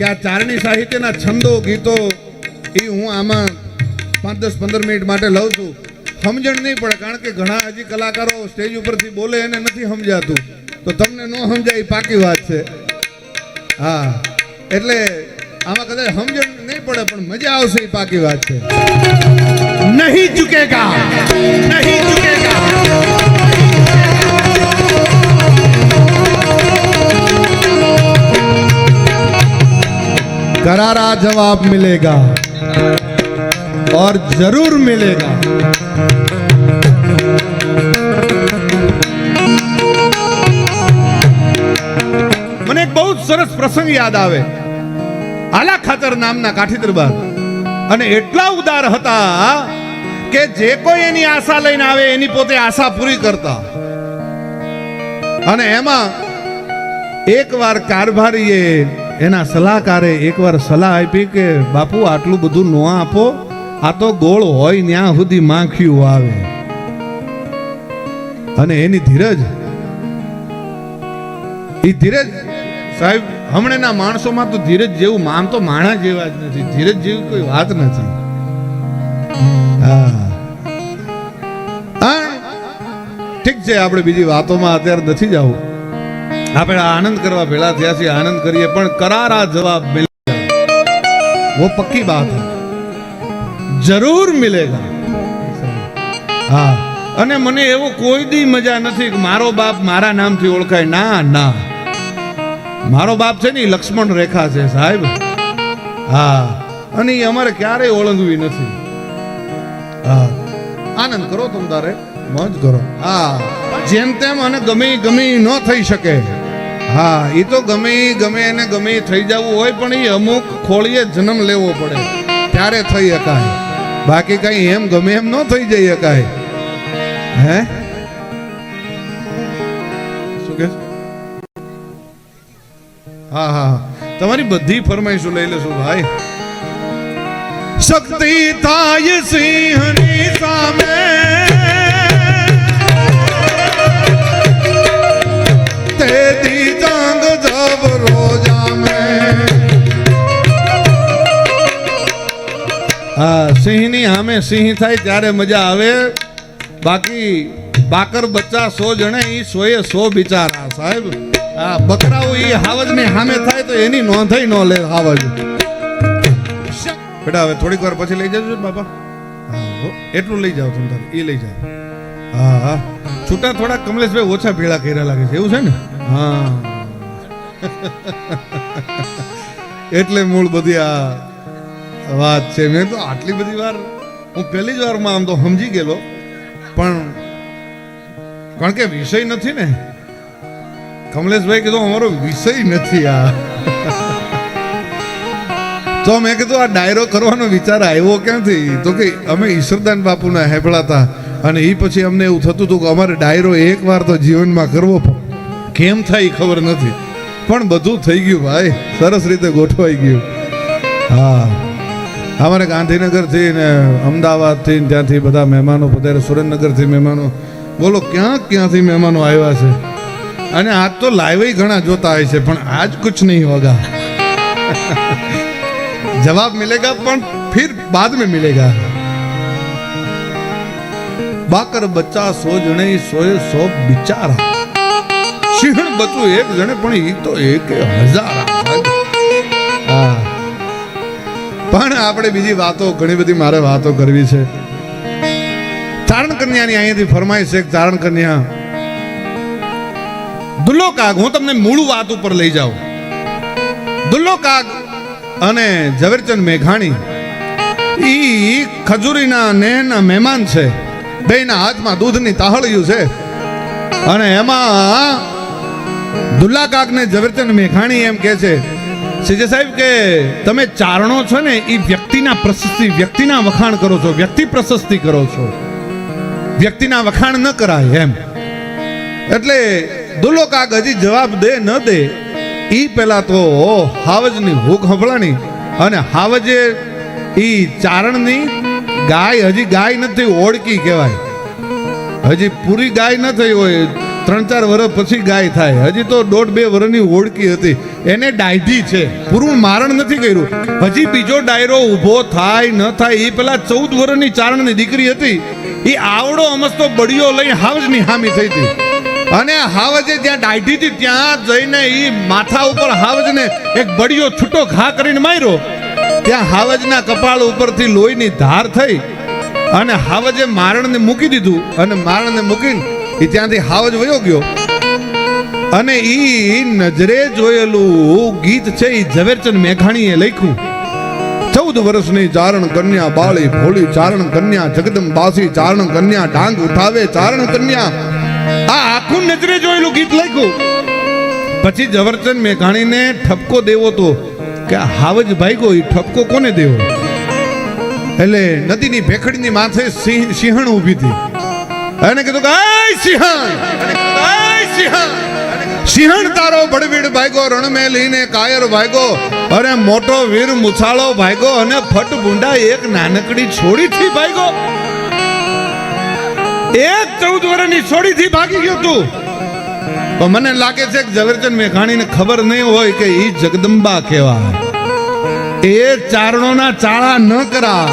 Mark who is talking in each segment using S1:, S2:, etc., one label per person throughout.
S1: કે આ ચારણી સાહિત્યના છંદો, ગીતો એ હું આમાં પાંચ દસ પંદર મિનિટ માટે લઉં છું. સમજણ નહીં પડે, કારણ કે ઘણા હજી કલાકારો સ્ટેજ ઉપરથી બોલે એને નથી સમજાતું. તો તમને ન સમજાય એ પાકી વાત છે. હા, એટલે આમાં કદાચ સમજણ નહીં પડે, પણ મજા આવશે એ પાકી વાત છે. નહીં ચૂકેગા નહીં ચૂકેગા. करारा जवाब मिलेगा और जरूर मिलेगा મને એક બહુ જ સરસ પ્રસંગ યાદ આવે આલા ખાતર નામના કાઠી દરબાર અને એટલા ઉદાર હતા કે જે કોઈ એની આશા લઈને આવે એની પોતે આશા પૂરી કરતા અને એમાં એકવાર કારભારીએ એના સલાહકારે એકવાર સલાહ આપી કે, બાપુ, આટલું બધું ન આપો. આ તો ગોળ હોય ત્યાં સુધી માખ્યું આવે. અને એની ધીરજ એ ધીરજ, સાહેબ, હમણાંના માણસોમાં તો ધીરજ જેવું આમ તો માણા જેવા જ નથી. ધીરજ જેવી કોઈ વાત નથી. ઠીક છે, આપણે બીજી વાતોમાં અત્યારે નથી જવું. આપણે આનંદ કરવા ભેળા થયા છીએ, આનંદ કરીએ, પણ કરારા જવાબ વો પક્કી બાત જરૂર મિલેગા. હા. અને મને એવો કોઈ દી મજા નથી મારો બાપ મારા નામથી ઓળખાય. ના ના. મારો બાપ છે ને લક્ષ્મણ રેખા છે, સાહેબ. હા. અને એ અમારે ક્યારેય ઓળંગવી નથી. હા. આનંદ કરો તમ તારે. મોજ કરો. હા. જેમ તેમ અને ગમે ગમે ન થઈ શકે. છે હા એ તો ગમે ગમે એને ગમે થઈ જવું હોય, પણ એ અમુક ખોળીએ જન્મ લેવો પડે. ત્યારે થઈ શકાય. બાકી કઈ એમ ગમે એમ ન થઈ જઈ શકાય. હે? હા હા. તમારી બધી ફરમાઈશું લઈ લેશું ભાઈ. શક્તિ થાય સિંહની સામે. હા સિંહની સામે સિંહ થાય ત્યારે મજા આવે બાકી બાકર બચ્ચા સો જણે ઈ સોએ સો બિચારા સાહેબ આ બકરાઓ ઈ હાવજની સામે થાય તો એની નોંધાઈ ન લે હાવજ બેટા હવે થોડીક વાર પછી લઈ જજો બાપા. એટલું લઈ જાઓ તમે એ લઈ જાઓ. હા હા. છૂટા થોડા કમલેશભાઈ ઓછા ભેળા કર્યા લાગે છે એવું છે ને? એટલે મૂળ બધી આ વાત છે. મેં તો આટલી બધી વાર, હું પહેલી જ વારમાં આમ તો સમજી ગયેલો. પણ, કારણ કે વિષય નથી ને. કમલેશભાઈ કીધું, અમારો વિષય નથી આ. તો મેં કીધું, આ ડાયરો કરવાનો વિચાર આવ્યો ક્યાંથી? તો કે, અમે ઈશ્વરદાન બાપુના હેબળાતા અને એ પછી અમને એવું થતું હતું કે અમારે ડાયરો એક વાર તો જીવનમાં કરવો કેમ થાય ખબર નથી. પણ બધું થઈ ગયું ભાઈ. સરસ રીતે ગોઠવાઈ ગયું. હા. અમારે ગાંધીનગરથી ને અમદાવાદથી ત્યાંથી બધા મહેમાનો પધારે સુરેન્દ્રનગરથી મહેમાનો. બોલો, ક્યાં ક્યાંથી મહેમાનો આવ્યા છે? અને આજ તો લાઈવ ઘણા જોતા હોય છે, પણ આજ કુછ નહીં હોગા. જવાબ મિલેગા, પણ ફિર બાદ મેં મિલેગા. બાકર બચ્ચા સો જણે સોએ સો બિચારા. સિંહણ બચું એક જણે પણ એ તો એક હજાર પણ આપણે બીજી વાતો ઘણી બધી મારે વાતો કરવી છે. તારણ કન્યાની અહીંયાથી ફરમાઈશ છે તારણ કન્યા. દુલ્લો કાગ હું તમને મૂળ વાત ઉપર લઈ જાઉં. દુલ્લો કાગ અને ઝવેરચંદ મેઘાણી ઈ ખજૂરીના નેહના મહેમાન છે. બેના હાથમાં દૂધની તાહળિયું છે. અને એમાં દુલ્લા કાકને ઝવેરચંદ મેઘાણી એમ કે છે, સીજે સાહેબ કે તમે ચારણો છો ને એ વ્યક્તિના પ્રશસ્તિ, વ્યક્તિના વખાણ કરો છો, વ્યક્તિ પ્રશસ્તિ કરો છો. વ્યક્તિના વખાણ ન કરાય એમ. એટલે દુલ્લો કાક હજી જવાબ દે ન દે એ પેલા તો હાવજની, ભૂખ હંભળાણી. અને હાવજે એ ચારણની ગાય હજી ગાય નથી ઓળકી કહેવાય. હજી પૂરી ગાય ન થઈ હોય ત્રણ ચાર વર્ષ પછી ગાય થાય. હજી તો દોઢ બે વર્ષની ઓળખી હતી. એને ડાયઢી છે. પૂરું મારણ નથી કર્યું. હજી બીજો ડાયરો ઊભો થાય, ન થાય એ પેલા ચૌદ વર્ષની ચારણની દીકરી હતી. એ આવડો અમસ્તો બળીઓ લઈ હાવજની હામી થઈ હતી. અને હાવજે જ્યાં ડાયઢી હતી, ત્યાં જઈને એ માથા ઉપર હાવજને એક બળીઓ છૂટો ઘા કરીને માર્યો. ત્યાં હાવજના કપાળ ઉપરથી લોહીની ધાર થઈ અને હાવજે મારણને મૂકી દીધું. અને મારણને મૂકીને એ ત્યાંથી હાવજ વયો ગયો. અને એ નજરે જોયેલું ગીત છે એ ઝવેરચંદ મેઘાણીએ લખ્યું. ચૌદ વર્ષની ચારણ કન્યા બાળી ભોળી, ચારણ કન્યા જગદંબાસી, ચારણ કન્યા ડાંગ ઉઠાવે, ચારણ કન્યા આ આખું નજરે જોયેલું ગીત લખ્યું. પછી ઝવેરચંદ મેઘાણીને ઠપકો દેવો તો કે હાવજ હાવજ ભાગ્યો એ ઠપકો કોને દેવો? એટલે નદીની ભેખડીની માથે સિંહ સિંહણ ઊભી હતી. એને કીધું કે સિંહણ એને કીધું, "એય સિંહણ. સિંહણ તારો ભડવીડ ભાગ્યો રણ લઈને કાયર ભાગ્યો અરે મોટો વીર મુછાળો ભાગ્યો અને ફટ ભૂંડા એક નાનકડી છોડી થી ભાગ્યો. એક ચૌદ વર્ષની છોડીથી ભાગી ગયો તું. તો મને લાગે છે કે ઝવેરચંદ મેઘાણીને ખબર નહીં હોય કે ઈ જગદંબા કહેવાય. એ ચારણોના ચાળા ન કરા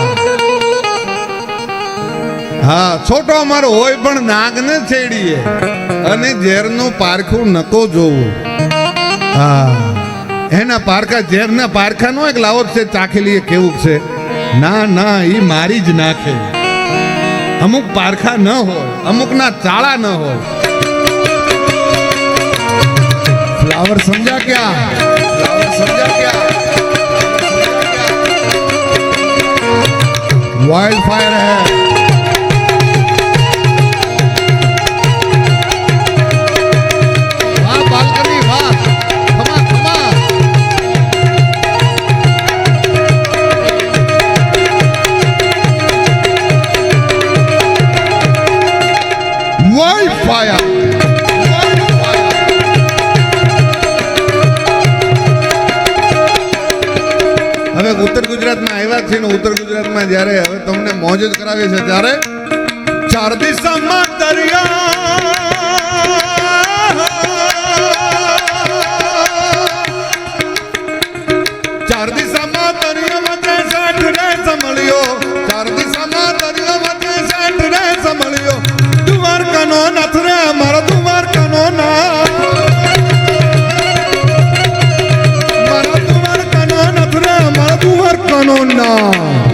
S1: હા, છોટો અમારો હોય પણ નાગ ને છેડીએ. અને ઝેરનું પારખું નકો જોવું. હા, એના પારખા, ઝેરના પારખાનો એક લાવો છે ચાખેલી કેવું છે? ના ના એ મારી જ નાખે. અમુક પારખા ન હોય, અમુકના ચાળા ન હોય. ફ્લાવર સમજા ક્યાં? ફ્લાવર સમજા ક્યાં? વાઇલ્ડ ફાયર હે પાયા હવે ઉત્તર ગુજરાતમાં આવ્યા છે ને ઉત્તર ગુજરાતમાં જ્યારે હવે તમને મોજ જ કરાવી છે ત્યારે ચાર દિશામાં દરિયા દ્વારકાનો નાથ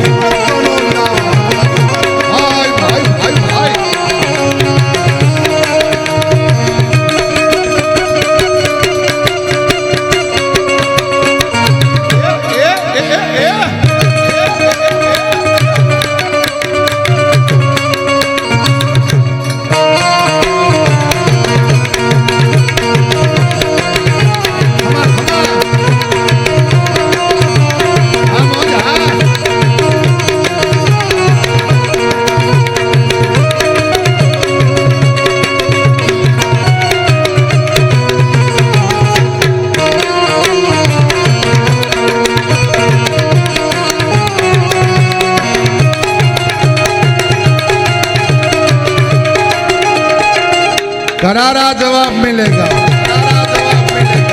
S1: करारा जवाब मिलेगा करारा जवाब मिलेगा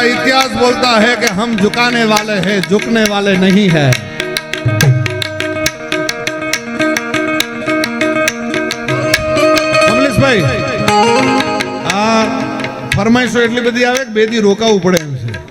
S1: हमारा इतिहास बोलता है कि हम झुकाने वाले हैं झुकने वाले नहीं है કમલેશભાઈ આ ફરમાઈશો એટલી બધી આવે કે બે દી રોકાવું પડે એમ છે